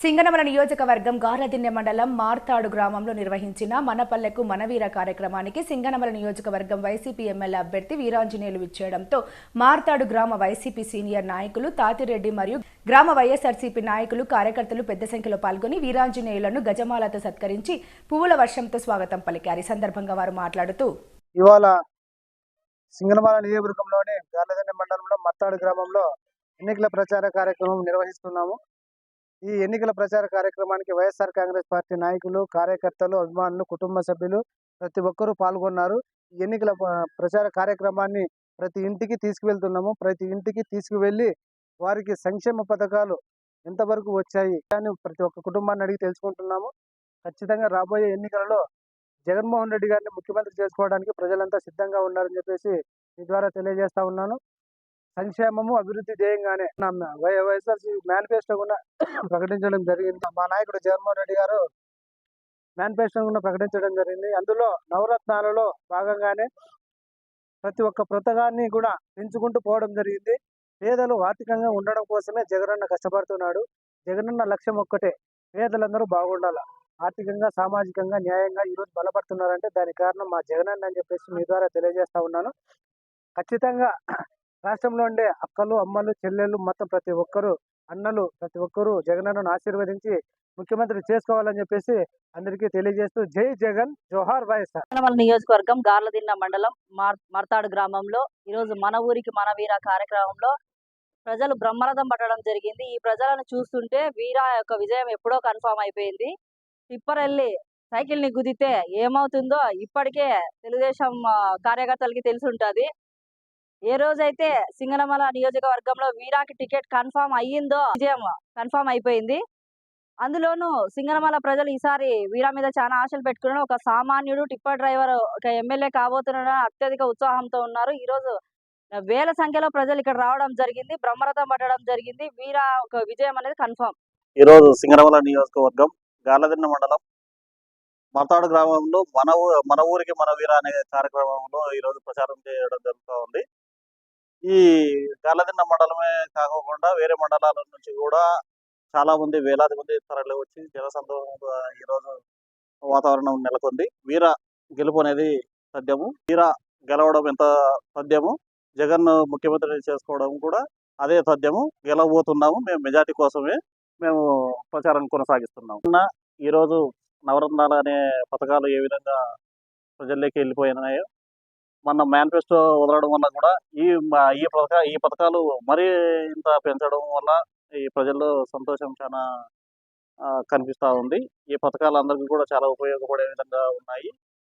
సింగనమల నియోజకవర్గం గారదిన్నె మండలం మార్తాడు గ్రామంలో నిర్వహించిన మనపల్లెకు మనవీర కార్యక్రమానికి సింగనమల నియోజకవర్గం వైసీపీ ఎమ్మెల్యే అభ్యర్థి వీరాంజనేయులు ఇచ్చేయడంతో మార్తాడు గ్రామ వైసీపీ సీనియర్ నాయకులు తాతిరెడ్డి మరియు గ్రామ వైఎస్ఆర్సీపీ నాయకులు కార్యకర్తలు పెద్ద సంఖ్యలో పాల్గొని వీరాంజనేయులను గజమాలతో సత్కరించి పువ్వుల వర్షంతో స్వాగతం పలికారు. ఈ సందర్భంగా వారు మాట్లాడుతూ ఇవాళ సింగనమల నియోజకవర్గంలోని గార్లదండ మండలంలో మత్తాడు గ్రామంలో ఎన్నికల ప్రచార కార్యక్రమం నిర్వహిస్తున్నాము. ఈ ఎన్నికల ప్రచార కార్యక్రమానికి వైఎస్ఆర్ కాంగ్రెస్ పార్టీ నాయకులు కార్యకర్తలు అభిమానులు కుటుంబ సభ్యులు ప్రతి ఒక్కరూ పాల్గొన్నారు. ఈ ఎన్నికల ప్రచార కార్యక్రమాన్ని ప్రతి ఇంటికి తీసుకువెళ్తున్నాము. ప్రతి ఇంటికి తీసుకువెళ్ళి వారికి సంక్షేమ పథకాలు ఎంతవరకు వచ్చాయి అని ప్రతి ఒక్క కుటుంబాన్ని అడిగి తెలుసుకుంటున్నాము. ఖచ్చితంగా రాబోయే ఎన్నికలలో జగన్మోహన్ రెడ్డి గారిని ముఖ్యమంత్రి చేసుకోవడానికి ప్రజలంతా సిద్ధంగా ఉన్నారని చెప్పేసి మీ ద్వారా తెలియజేస్తా ఉన్నాను. సంక్షేమము అభివృద్ధి ధ్యేయంగానే నా వై- వైఎస్ఆర్సీ మేనిఫెస్టో కూడా ప్రకటించడం జరిగింది. మా నాయకుడు జగన్మోహన్ రెడ్డి గారు మేనిఫెస్టో కూడా ప్రకటించడం జరిగింది. అందులో నవరత్నాలలో భాగంగానే ప్రతి ఒక్క పథకాన్ని కూడా పెంచుకుంటూ పోవడం జరిగింది. పేదలు ఆర్థికంగా ఉండడం కోసమే జగనన్న కష్టపడుతున్నాడు. జగనన్న లక్ష్యం ఒక్కటే పేదలందరూ బాగుండాలి? ఆర్థికంగా సామాజికంగా న్యాయంగా ఈరోజు బలపడుతున్నారంటే దానికి కారణం మా జగనన్న అని చెప్పేసి మీ ద్వారా తెలియజేస్తా ఉన్నాను. ఖచ్చితంగా రాష్ట్రంలో ఉండే అక్కలు అమ్మలు చెల్లెళ్ళు మొత్తం ప్రతి ఒక్కరు అన్నలు ప్రతి ఒక్కరూ జగనన్నను ఆశీర్వదించి ముఖ్యమంత్రి చేసుకోవాలని చెప్పేసి అందరికీ తెలియజేస్తూ జై జగన్ జోహార్ వైఎస్ఆర్. నియోజకవర్గం గార్లదిన్న మండలం మార్- మర్తాడు గ్రామంలో ఈరోజు మన ఊరికి మన వీర కార్యక్రమంలో ప్రజలు బ్రహ్మరథం పట్టడం జరిగింది. ఈ ప్రజలను చూస్తుంటే వీర యొక్క విజయం ఎప్పుడో కన్ఫామ్ అయిపోయింది. టిప్పర్ సైకిల్ని గుద్దితే ఏమవుతుందో ఇప్పటికే తెలుగుదేశం కార్యకర్తలకి తెలిసి ఉంటుంది. ఏ రోజైతే సింగనమల నియోజకవర్గంలో వీరాకి టికెట్ కన్ఫామ్ అయ్యిందో విజయం కన్ఫామ్ అయిపోయింది. అందులోనూ సింగనమల ప్రజలు ఈసారి వీరా మీద చాలా ఆశలు పెట్టుకున్నారు. ఒక సామాన్యుడు టిప్పర్ డ్రైవర్ ఒక ఎమ్మెల్యే కాబోతున్న అత్యధిక ఉత్సాహంతో ఉన్నారు. ఈ రోజు వేల సంఖ్యలో ప్రజలు ఇక్కడ రావడం జరిగింది. బ్రహ్మరథం పట్టడం జరిగింది. వీరా ఒక విజయం అనేది కన్ఫర్మ్ ఈరోజు సింగనమల నియోజకవర్గం గాలదిన్న మండలం మతాడు గ్రామంలో మన మన ఊరికి మన వీర అనే కార్యక్రమంలో ఈరోజు ప్రచారం చేయడం జరుగుతూ ఉంది. ఈ గార్లదిన్న మండలమే కాకుండా వేరే మండలాల నుంచి కూడా చాలా మంది వేలాది మంది తరలి వచ్చి జనసందోహంగా ఈరోజు వాతావరణం నెలకొంది. వీర గెలుపు అనేది సత్యము వీర గెలవడం ఎంత సత్యము జగన్ ముఖ్యమంత్రి చేసుకోవడం కూడా అదే సత్యము గెలవబోతున్నాము. మేము మెజార్టీ కోసమే మేము ప్రచారం కొనసాగిస్తున్నాము. ఉన్న ఈరోజు నవరత్నాలు అనే పథకాలు ఏ విధంగా ప్రజల్లోకి వెళ్ళిపోయినాయో మన మేనిఫెస్టో వదలడం వల్ల కూడా ఈ ఈ పథక ఈ పథకాలు మరీ ఇంత పెంచడం వల్ల ఈ ప్రజల్లో సంతోషం చాలా కనిపిస్తూ కనిపిస్తా ఉంది. ఈ పథకాలు అందరికీ కూడా చాలా ఉపయోగపడే విధంగా ఉన్నాయి.